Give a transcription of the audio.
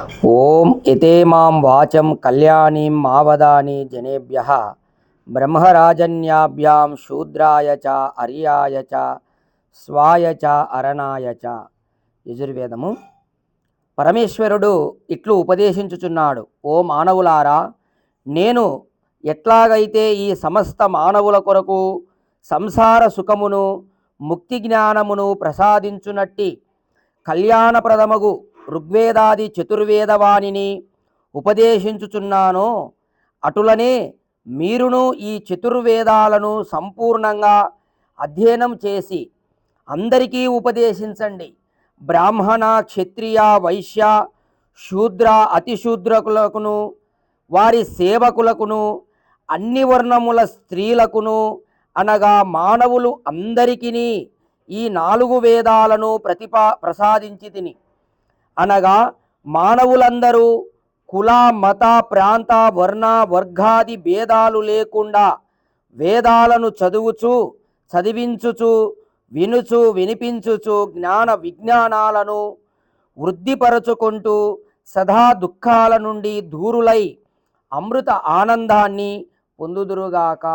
ఓం ఎతేమాం వాచం కళ్యాణీం మావదాని జనేభ్య బ్రహ్మరాజన్యాభ్యాం శూద్రాయ చ అర్యాయ చ స్వాయ చ అరణాయ చ యజుర్వేదము. పరమేశ్వరుడు ఇట్లు ఉపదేశించుచున్నాడు. ఓ మానవులారా నేను ఎట్లాగైతే ఈ సమస్త మానవుల కొరకు సంసార సుఖమును ముక్తి జ్ఞానమును ప్రసాదించునట్టి కళ్యాణప్రదమగు ఋగ్వేదాది చతుర్వేదవాణిని ఉపదేశించుచున్నానో అటులనే మీరును ఈ చతుర్వేదాలను సంపూర్ణంగా అధ్యయనం చేసి అందరికీ ఉపదేశించండి. బ్రాహ్మణ క్షత్రియ వైశ్య శూద్ర అతిశూద్రకులకును వారి సేవకులకును అన్ని వర్ణముల స్త్రీలకును అనగా మానవులు అందరికీ ఈ నాలుగు వేదాలను ప్రతిపా ప్రసాదించి తిని అనగా మానవులందరూ కుల మత ప్రాంత వర్ణ వర్గాది భేదాలు లేకుండా వేదాలను చదువుచు చదివించుచు వినుచు వినిపించుచు జ్ఞాన విజ్ఞానాలను వృద్ధిపరచుకుంటూ సదా దుఃఖాల నుండి దూరులై అమృత ఆనందాన్ని పొందుదురుగాక.